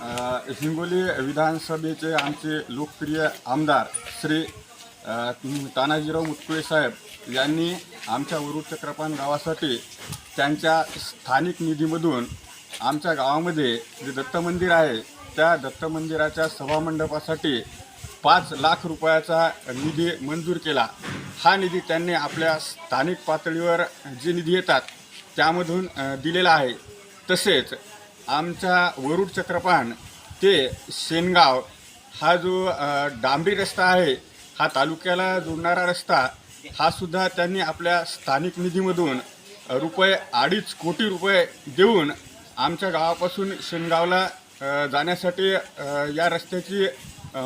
हिंगोली विधानसभेचे आमचे लोकप्रिय आमदार श्री तानाजीराव मुटकुळे साहेब यांनी आमच्या वरुड चक्रपान गावासाठी त्यांच्या स्थानिक निधीमधून आमच्या गावामध्ये जे दत्त मंदिर आहे त्या दत्त मंदिराच्या सभामंडपासाठी पाच लाख रुपयाचा निधी मंजूर केला. हा निधी त्यांनी आपल्या स्थानिक पातळीवर जे निधी येतात त्यामधून दिलेला आहे. तसेच आमचा वरुड चक्रपान ते शेनगाव हा जो डांबरी रस्ता आहे हा तालुक्याला जोडणारा रस्ता हा सुद्धा त्यांनी आपल्या स्थानिक निधीमधून रुपये अडीच कोटी रुपये देऊन आमच्या गावापासून शेनगावला जाण्यासाठी या रस्त्याची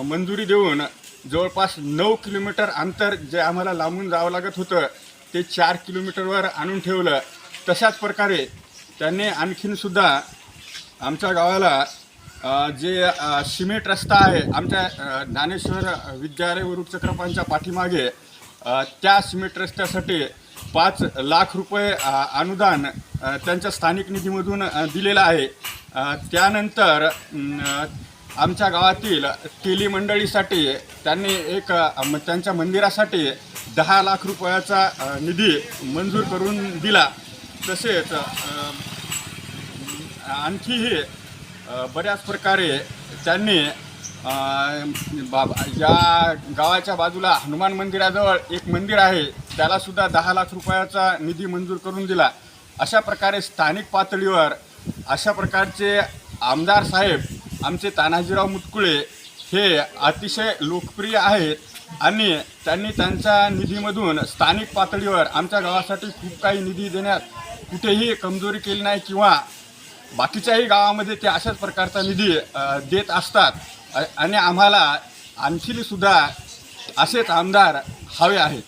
मंजुरी देऊन जवळपास नऊ किलोमीटर अंतर जे आम्हाला लांबून जावं लागत होतं ते चार किलोमीटरवर आणून ठेवलं. तशाच प्रकारे त्यांनी आणखीनसुद्धा आमच्या गावाला जे सिमेंट रस्ता आहे आमच्या ज्ञानेश्वर विद्यालय वरुड चक्रपांच्या पाठीमागे त्या सिमेंट रस्त्यासाठी पाच लाख रुपये अनुदान त्यांच्या स्थानिक निधीमधून दिलेलं आहे. त्यानंतर आमच्या गावातील तेली मंडळीसाठी त्यांनी एक त्यांच्या मंदिरासाठी दहा लाख रुपयाचा निधी मंजूर करून दिला. तसेच आणखीही बऱ्याच प्रकारे त्यांनी बाबा या गावाच्या बाजूला हनुमान मंदिराजवळ एक मंदिर आहे त्यालासुद्धा दहा लाख रुपयाचा निधी मंजूर करून दिला. अशा प्रकारे स्थानिक पातळीवर अशा प्रकारचे आमदार साहेब आमचे तानाजीराव मुटकुळे हे अतिशय लोकप्रिय आहेत आणि त्यांनी त्यांच्या निधीमधून स्थानिक पातळीवर आमच्या गावासाठी खूप काही निधी देण्यात कुठेही कमजोरी केली नाही किंवा बाकीच्याही गावामध्ये ते अशाच प्रकारचा निधी देत असतात. आणि आम्हाला आणखी सुद्धा असेच आमदार हवे आहेत.